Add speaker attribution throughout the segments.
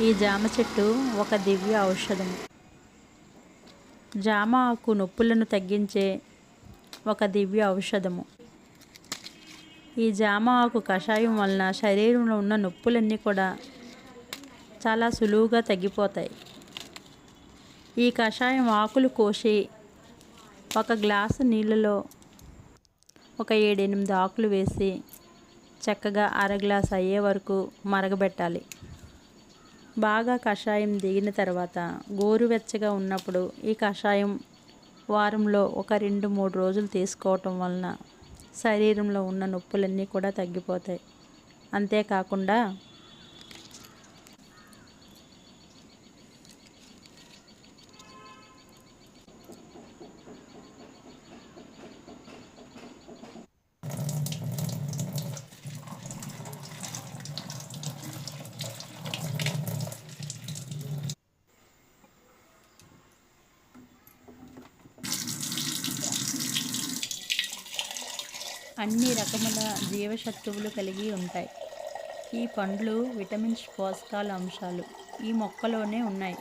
Speaker 1: ఈ జామ చెట్టు ఒక దివ్య ఔషధం. జామ ఆకు నొప్పులను తగ్గించే ఒక దివ్య ఔషధము. ఈ జామ ఆకు కషాయం వలన శరీరంలో ఉన్న నొప్పులన్నీ కూడా చాలా సులువుగా తగ్గిపోతాయి. ఈ కషాయం ఆకులు కోసి ఒక గ్లాసు నీళ్ళలో ఒక ఏడెనిమిది ఆకులు వేసి చక్కగా అర గ్లాస్ అయ్యే వరకు మరగబెట్టాలి. బాగా కషాయం దిగిన తర్వాత గోరువెచ్చగా ఉన్నప్పుడు ఈ కషాయం వారంలో ఒక రెండు మూడు రోజులు తీసుకోవటం వలన శరీరంలో ఉన్న నొప్పులన్నీ కూడా తగ్గిపోతాయి. అంతేకాకుండా అన్ని రకముల జీవశత్రువులు కలిగి ఉంటాయి. ఈ పండ్లు విటమిన్స్ పోషకాల అంశాలు ఈ మొక్కలోనే ఉన్నాయి.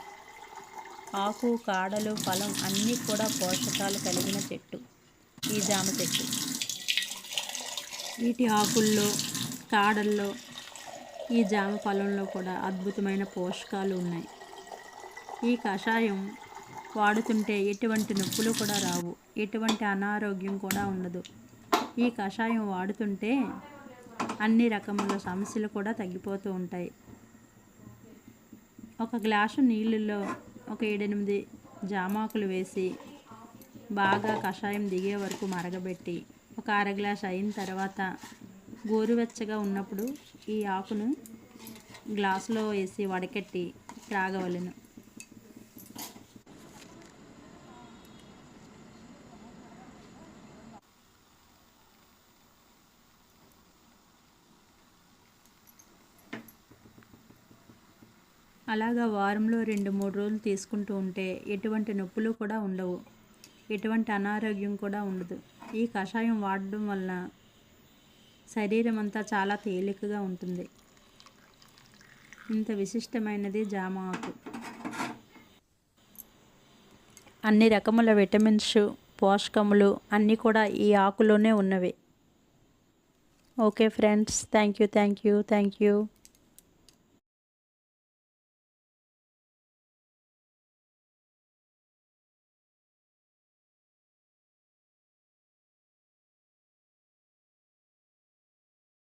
Speaker 1: ఆకు కాడలు ఫలం అన్నీ కూడా పోషకాలు కలిగిన చెట్టు. ఈ జామ చెట్టు. వీటి ఆకుల్లో కాడల్లో ఈ జామ ఫలంలో కూడా అద్భుతమైన పోషకాలు ఉన్నాయి. ఈ కషాయం వాడుతుంటే ఎటువంటి నొప్పులు కూడా రావు. ఎటువంటి అనారోగ్యం కూడా ఉండదు. ఈ కషాయం వాడుతుంటే అన్ని రకముల సమస్యలు కూడా తగ్గిపోతూ ఉంటాయి. ఒక గ్లాసు నీళ్ళల్లో ఒక ఏడెనిమిది జామాకులు వేసి బాగా కషాయం దిగే వరకు మరగబెట్టి ఒక అర గ్లాస్ అయిన తర్వాత గోరువెచ్చగా ఉన్నప్పుడు ఈ ఆకును గ్లాసులో వేసి వడకెట్టి త్రాగవలను. అలాగా వారంలో రెండు మూడు రోజులు తీసుకుంటూ ఉంటే ఎటువంటి నొప్పులు కూడా ఉండవు. ఎటువంటి అనారోగ్యం కూడా ఉండదు. ఈ కషాయం వాడడం వలన శరీరం అంతా చాలా తేలికగా ఉంటుంది. ఇంత విశిష్టమైనది జామ ఆకు. అన్ని రకముల విటమిన్స్ పోషకములు అన్నీ కూడా ఈ ఆకులోనే ఉన్నవి. Okay friends thank you thank you thank you.